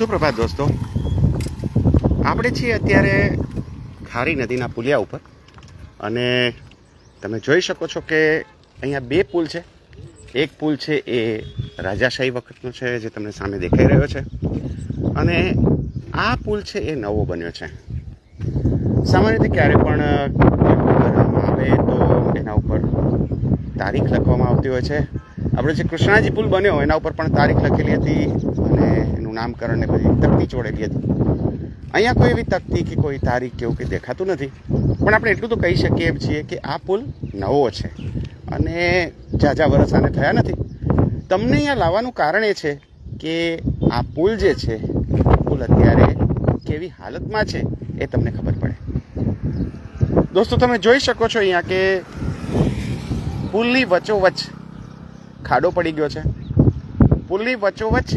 સુપ્રભાત દોસ્તો? આપણે છીએ અત્યારે ખારી નદીના પુલિયા ઉપર અને તમે જોઈ શકો છો કે અહીંયા બે પુલ છે. એક પુલ છે એ રાજાશાહી વખતનો છે, જે તમને સામે દેખાઈ રહ્યો છે. અને આ પુલ છે એ નવો બન્યો છે. સામાન્ય રીતે ક્યારે પણ આવે તો એના ઉપર તારીખ લખવામાં આવતી હોય છે. આપણે જે કૃષ્ણાજી પુલ બન્યો એના ઉપર પણ તારીખ લખેલી હતી અને એનું નામકરણ ને બધી તકતી ચોડેલી હતી. અહીંયા કોઈ એવી તકતી કે કોઈ તારીખ કે એવું કંઈ દેખાતું નથી. પણ આપણે એટલું તો કહી શકીએ એમ છીએ કે આ પુલ નવો છે. અને ઝાઝા વરસ આને થયા નથી. તમને અહીંયા લાવવાનું કારણ એ છે કે આ પુલ જે છે, પુલ અત્યારે કેવી હાલતમાં છે એ તમને ખબર પડે. દોસ્તો, તમે જોઈ શકો છો અહીંયા કે પુલની વચ્ચોવચ્ચ ખાડો પડી ગયો છે. પુલની વચ્ચોવચ્ચ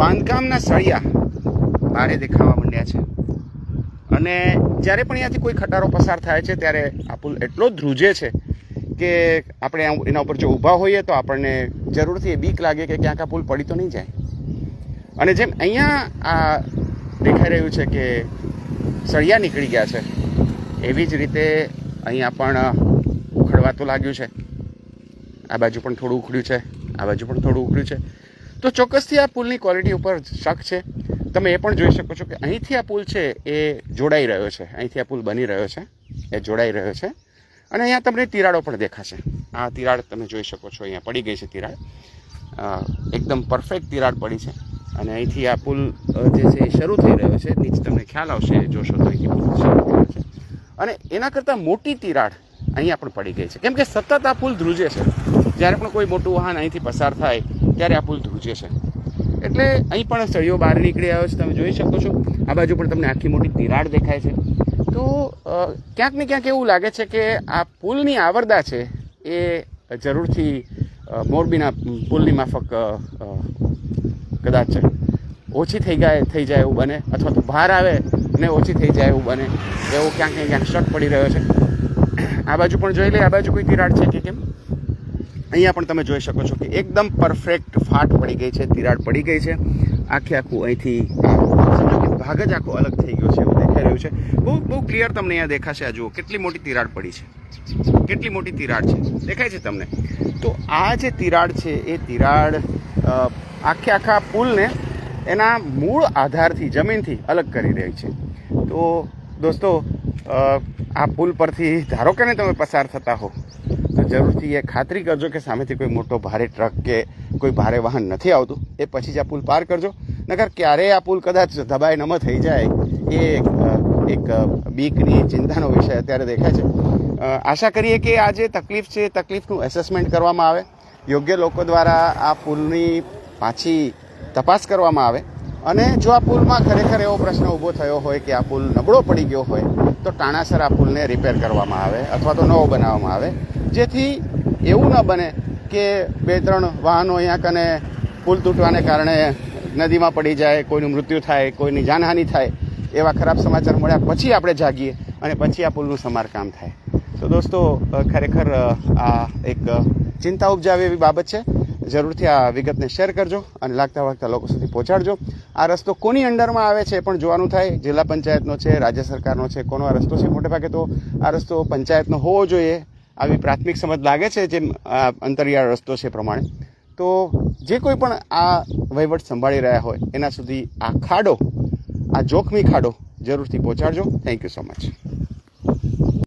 બાંધકામના સળિયા બારે દેખાવા માંડ્યા છે. અને જ્યારે પણ અહીંયાથી કોઈ ખટારો પસાર થાય છે, ત્યારે આ પુલ એટલો ધ્રુજે છે કે આપણે એના ઉપર જો ઊભા હોઈએ તો આપણને જરૂરથી એ બીક લાગે કે ક્યાંક આ પુલ પડી તો નહીં જાય. અને જેમ અહીંયા આ દેખાઈ રહ્યું છે કે સળિયા નીકળી ગયા છે, એવી જ રીતે અહીંયા પણ ઉખડવા તો લાગ્યું છે. આ બાજુ પણ થોડું ઉખડ્યું છે. આ બાજુ પણ થોડું ઉખડ્યું છે. તો ચોક્કસથી આ પુલની ક્વોલિટી ઉપર શક છે. તમે એ પણ જોઈ શકો છો કે અહીંથી આ પુલ છે એ જોડાઈ રહ્યો છે. અહીંથી આ પુલ બની રહ્યો છે. એ જોડાઈ રહ્યો છે. અને અહીંયા તમને તિરાડો પણ દેખાશે. આ તિરાડ તમે જોઈ શકો છો, અહીંયા પડી ગઈ છે તિરાડ. એકદમ પરફેક્ટ તિરાડ પડી છે. અને અહીંથી આ પુલ જે છે એ શરૂ થઈ રહ્યો છે. નીચે તમને ખ્યાલ આવશે, જોશો તો અહીંથી પુલ શરૂ થયો છે. અને એના કરતાં મોટી તિરાડ અહીંયા પણ પડી ગઈ છે. કેમ કે સતત આ પુલ ધ્રુજે છે. જ્યારે પણ કોઈ મોટું વાહન અહીંથી પસાર થાય, ત્યારે આ પુલ ધ્રુજે છે. એટલે અહીં પણ સળીઓ બહાર નીકળી આવ્યો છે. તમે જોઈ શકો છો. આ બાજુ પણ તમને આખી મોટી તિરાડ દેખાય છે. તો ક્યાંક ને ક્યાંક એવું લાગે છે કે આ પુલની આવરદા છે એ જરૂરથી મોરબીના પુલની માફક કદાચ ઓછી થઈ જાય થઈ જાય એવું બને અથવા તો ભાર આવે ને ઓછી થઈ જાય એવું બને. એવો ક્યાંક ને ક્યાંક શક પડી રહ્યો છે. આ બાજુ પણ જોઈ લે, આ બાજુ કોઈ તિરાડ છે કે કેમ? અહીંયા પણ તમે જોઈ શકો છો કે એકદમ પરફેક્ટ ફાટ પડી ગઈ છે, તિરાડ પડી ગઈ છે. આખે આખું અહીંથી ભાગ જ આખો અલગ થઈ ગયો છે, એવું દેખાઈ રહ્યું છે. બહુ બહુ ક્લિયર તમને અહીંયા દેખાશે. આ જુઓ, કેટલી મોટી તિરાડ પડી છે. કેટલી મોટી તિરાડ છે. દેખાય છે તમને? તો આ જે તિરાડ છે, એ તિરાડ આખે આખા પુલને એના મૂળ આધારથી, જમીનથી અલગ કરી રહી છે. તો દોસ્તો આ પુલ પરથી, ધારો કે ને તમે પસાર થતા હો, તો જરૂરથી એ ખાતરી કરજો કે સામેથી કોઈ મોટો ભારે ટ્રક કે કોઈ ભારે વાહન નથી આવતું. એ પછી જ આ પુલ પાર કરજો. નગર ક્યારેય આ પુલ કદાચ દબાઈ નમ થઈ જાય, એ એક બીકની ચિંતાનો વિષય અત્યારે દેખાય છે. આશા કરીએ કે આ જે તકલીફ છે તકલીફનું એસેસમેન્ટ કરવામાં આવે. યોગ્ય લોકો દ્વારા આ પુલની પાછી તપાસ કરવામાં આવે. અને જો આ પુલમાં ખરેખર એવો પ્રશ્ન ઊભો થયો હોય કે આ પુલ નબળો પડી ગયો હોય, તો ટાણાસર આ પુલને રિપેર કરવામાં આવે અથવા તો નવો બનાવવામાં આવે. જેથી એવું ન બને કે બે ત્રણ વાહનો અહીંયા કને પુલ તૂટવાને કારણે નદીમાં પડી જાય, કોઈનું મૃત્યુ થાય, કોઈની જાનહાનિ થાય, એવા ખરાબ સમાચાર મળ્યા પછી આપણે જાગીએ અને પછી આ પુલનું સમારકામ થાય. તો દોસ્તો ખરેખર આ એક ચિંતા ઉપજાવે એવી બાબત છે. જરૂરથી આ વિગતને શેર કરજો અને લાગતા વાગતા લોકો સુધી પહોંચાડજો. આ રસ્તો કોની અંડરમાં આવે છે પણ જોવાનું થાય. જિલ્લા પંચાયતનો છે, રાજ્ય સરકારનો છે, કોનો આ રસ્તો છે મોટે ભાગે તો આ રસ્તો પંચાયતનો હોવો જોઈએ આવી પ્રાથમિક સમજ લાગે છે જેમ અંતરિયાળ રસ્તો છે પ્રમાણે. તો જે કોઈ પણ આ વહીવટ સંભાળી રહ્યા હોય એના સુધી આ ખાડો, આ જોખમી ખાડો જરૂરથી પહોંચાડજો. Thank you so much